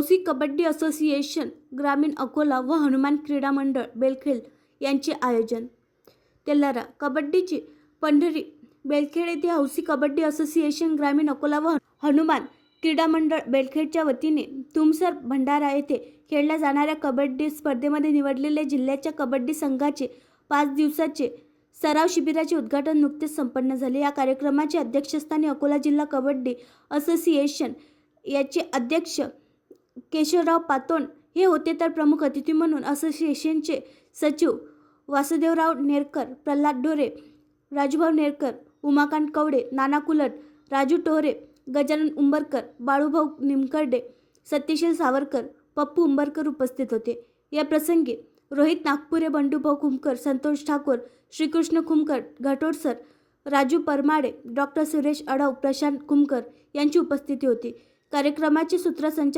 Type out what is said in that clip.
हौसी कबड्डी असोसिएशन ग्रामीण अकोला व हनुमान क्रीडा मंडळ बेलखेल यांचे आयोजन. तेलारा कबड्डीची पंढरी बेलखेड येथे हौसी कबड्डी असोसिएशन ग्रामीण अकोला व हनुमान क्रीडा मंडळ बेलखेडच्या वतीने तुमसर भंडारा येथे खेळल्या जाणाऱ्या कबड्डी स्पर्धेमध्ये निवडलेल्या जिल्ह्याच्या कबड्डी संघाचे पाच दिवसाचे सराव शिबिराचे उद्घाटन नुकतेच संपन्न झाले. या कार्यक्रमाचे अध्यक्षस्थानी अकोला जिल्हा कबड्डी असोसिएशन याचे अध्यक्ष केशवराव पातोंड हे होते तर प्रमुख अतिथी म्हणून असोसिएशनचे सचिव वासुदेवराव नेरकर प्रल्हाद ढोरे राजूभाऊ नेरकर उमाकांत कवडे नाना कुलट राजू टोहरे गजानन उंबरकर बाळूभाऊ निमकर्डे सत्यशील सावरकर पप्पू उंबरकर उपस्थित होते. या प्रसंगी रोहित नागपुरे बंडूभाऊ खुमकर संतोष ठाकूर श्रीकृष्ण खुमकर घटोडसर राजू परमाडे डॉक्टर सुरेश अडव प्रशांत खुमकर यांची उपस्थिती होती. कार्यक्रमाचे सूत्रसंचालन